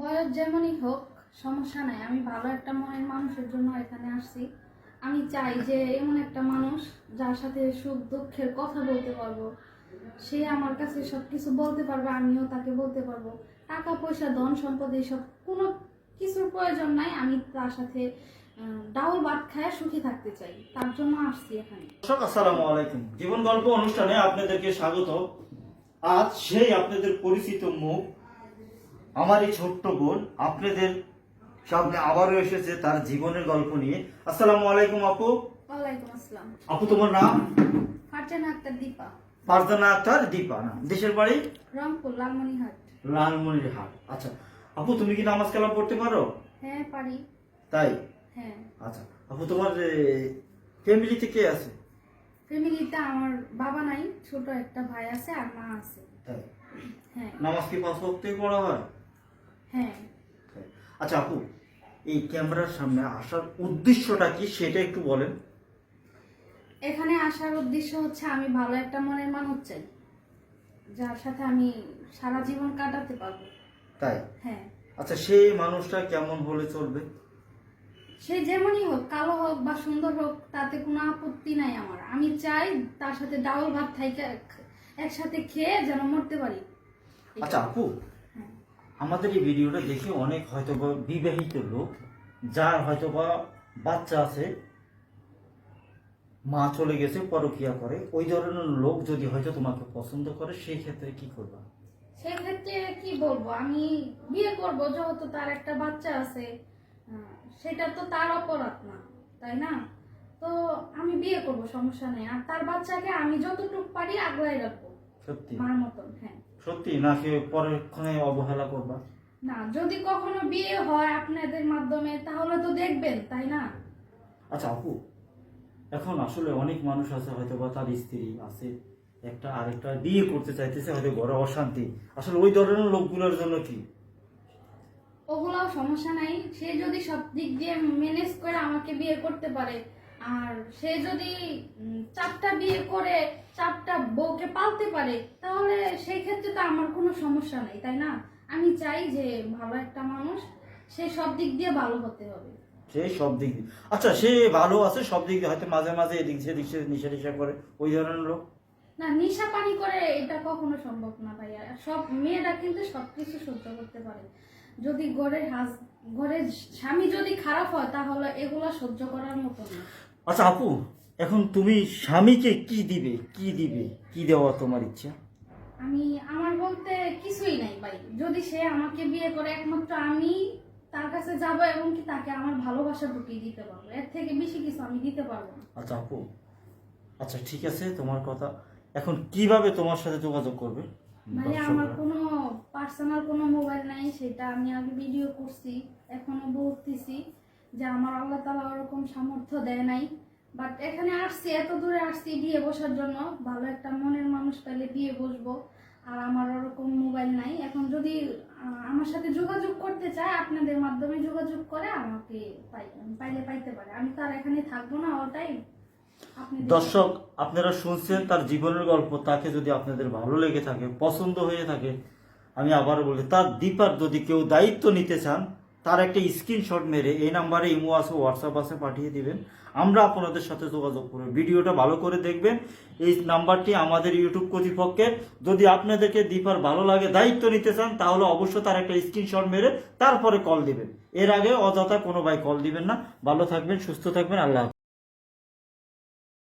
বয়স যেমনই হোক, সমস্যা নাই। আমি ভালো একটা মনের মানুষের জন্য এখানে আসছি। আমি চাই যে এমন একটা মানুষ যার সাথে সুখ দুঃখের কথা বলতে পারব। সে আমার কাছে সব কিছু বলতে পারবে, আমিও তাকে বলতে পারব। টাকা, পয়সা, ধন, সম্পদ, এইসব কোনো কিছুর প্রয়োজন নাই। আমি তার সাথে ডাউল ভাত খায় সুখী থাকতে চাই। তার জন্য আসছি এখানে। দর্শক, আসসালামু আলাইকুম। জীবন গল্প অনুষ্ঠানে আপনাদেরকে স্বাগত। আজ সেই আপনাদের পরিচিত মুখ আমার এই ছোট্ট বোন আপনাদের সামনে আবারও এসেছে তার জীবনের গল্প নিয়ে। আসসালামু আলাইকুম আপু। ওয়ালাইকুম আসসালাম। আপু তোমার নাম? ফারজানা আক্তার দীপা। ফারজানা আক্তার দীপা না? দেশের বাড়ি? রংপুর লালমনিহাট লালমনির হাট আচ্ছা আপু তুমি কি নামাজ কালাম পড়তে পারো? হ্যাঁ পারি। তাই? হ্যাঁ। আচ্ছা আপু তোমার ফ্যামিলিতে কে আছে? ফ্যামিলিতে আমার বাবা নাই ছোট একটা ভাই আছে আর মা আছে। তাই? হ্যাঁ। নামাজ কি পাঁচ ওয়াক্তে পড়া হয়? হ্যাঁ। আচ্ছা আপু এই ক্যামেরার সামনে আসার উদ্দেশ্যটা কি সেটা একটু বলেন। এখানে আসার উদ্দেশ্য হচ্ছে আমি ভালো একটা মনের মানুষ চাই যার সাথে আমি সারা জীবন কাটাতে পারব। তাই? হ্যাঁ। আচ্ছা সেই মানুষটা কেমন হলে চলবে? সে যেমনই হোক কালো হোক বা সুন্দর হোক তাতে কোনো আপত্তি নাই আমার। আমি চাই তার সাথে ডাউল ভাত খাইতে একসাথে খেয়ে যেন মরতে পারি। আচ্ছা আপু হ্যাঁ। আমাদের এই ভিডিওটা দেখে অনেক হয়তো বা বিবাহিত লোক, যার হয়তো বা বাচ্চা আছে, মা চলে গেছে, পরকিয়া করে, ওই ধরনের লোক যদি হয়তো তোমাকে পছন্দ করে, সেই ক্ষেত্রে কি করবা? সেক্ষেত্রে কি বলব? আমি বিয়ে করব, যেহেতু তার একটা বাচ্চা আছে সেটা তো তার অপরাধ না, তাই না? তো আমি বিয়ে করব, সমস্যা নেই। আর তার বাচ্চাকে আমি যতটুকু পারি আগলাই রাখব। সত্যি? মার মতন হ্যাঁ। সত্যি? নাকি পরক্ষণে অবহেলা করবা? না যদি কখনো বিয়ে হয় আপনাদের মাধ্যমে তাহলে তো দেখবেন তাই না? আচ্ছা আপু এখন আসলে অনেক মানুষ আছে হয়তো বা তার স্ত্রী আছে একটা আরেকটা বিয়ে করতে চাইতেছে হয়তো ঘরে অশান্তি। আসলে ওই ধরনের লোকগুলোর জন্য কি? ওগুলাও সমস্যা নাই। সে যদি সব দিক দিয়ে ম্যানেজ করে আমাকে বিয়ে করতে পারে আর সে যদি চারটা বিয়ে করে চারটা বউকে পালতে পারে তাহলে সেই ক্ষেত্রে তো আমার কোনো সমস্যা নাই তাই না? আমি চাই যে ভালো একটা মানুষ সে সব দিক দিয়ে ভালো হতে হবে। সে সব দিক দিয়ে। আচ্ছা সে ভালো আছে সব দিক দিয়ে হয়তো মাঝে মাঝে এদিক সেদিক সে নিশা টিশা করে ওই ধরনের লোক? না নিশা পানি করে এটা কখনো সম্ভব না ভাইয়া। সব মেয়েরা কিন্তু সবকিছু সহ্য করতে পারে। যদি ঘরের হাজ ঘরের স্বামী যদি খারাপ হয় তাহলে এগুলা সহ্য করার মতো না। আচ্ছা আপু এখন তুমি স্বামীকে কি দিবে? কি দিবে? কি দেওয়া তোমার ইচ্ছা? আমি আমার বলতে কিছুই নাই ভাই। যদি সে আমাকে বিয়ে করে একমাত্র আমি তার কাছে যাব এবং কি তাকে আমার ভালোবাসা ঢুকিয়ে দিতে পারব। এর থেকে বেশি কিছু আমি দিতে পারব না। আচ্ছা আপু আচ্ছা ঠিক আছে তোমার কথা। এখন কীভাবে তোমার সাথে যোগাযোগ করবে? মানে আমার কোনো পার্সোনাল কোনো মোবাইল নাই সেটা আমি আগে ভিডিও করছি এখনও বলতেছি। যে আমার আল্লাহ তালা ওরকম সামর্থ্য দেয় নাই। বাট এখানে আসছি, এত দূরে আসছি বিয়ে বসার জন্য। ভালো একটা মনের মানুষ পেলে বিয়ে বসবো। আর আমার ওরকম মোবাইল নাই। এখন যদি আমার সাথে যোগাযোগ করতে চায়, আপনাদের মাধ্যমে যোগাযোগ করে আমাকে পাই পাইলে পাইতে পারে। আমি তো আর এখানে থাকব না ওটাই দর্শক, আপনারা শুনছেন তার জীবনের গল্প। তাকে যদি আপনাদের ভালো লেগে থাকে, পছন্দ হয়ে থাকে, আমি আবার বলি তার দীপার যদি কেউ দায়িত্ব নিতে চান তার একটা স্ক্রিনশট মেরে এই নাম্বারে ইমো আছে হোয়াটসঅ্যাপ আছে, পাঠিয়ে দিবেন। আমরা আপনাদের সাথে যোগাযোগ করব। ভিডিওটা ভালো করে দেখবেন। এই নাম্বারটি আমাদের ইউটিউব কর্তৃপক্ষের যদি আপনাদেরকে দীপার ভালো লাগে, দায়িত্ব নিতে চান, তাহলে অবশ্যই তার একটা স্ক্রিনশট মেরে তারপরে কল দিবেন। এর আগে অযথা কোনো ভাই কল দিবেন না। ভালো থাকবেন, সুস্থ থাকবেন, আল্লাহ।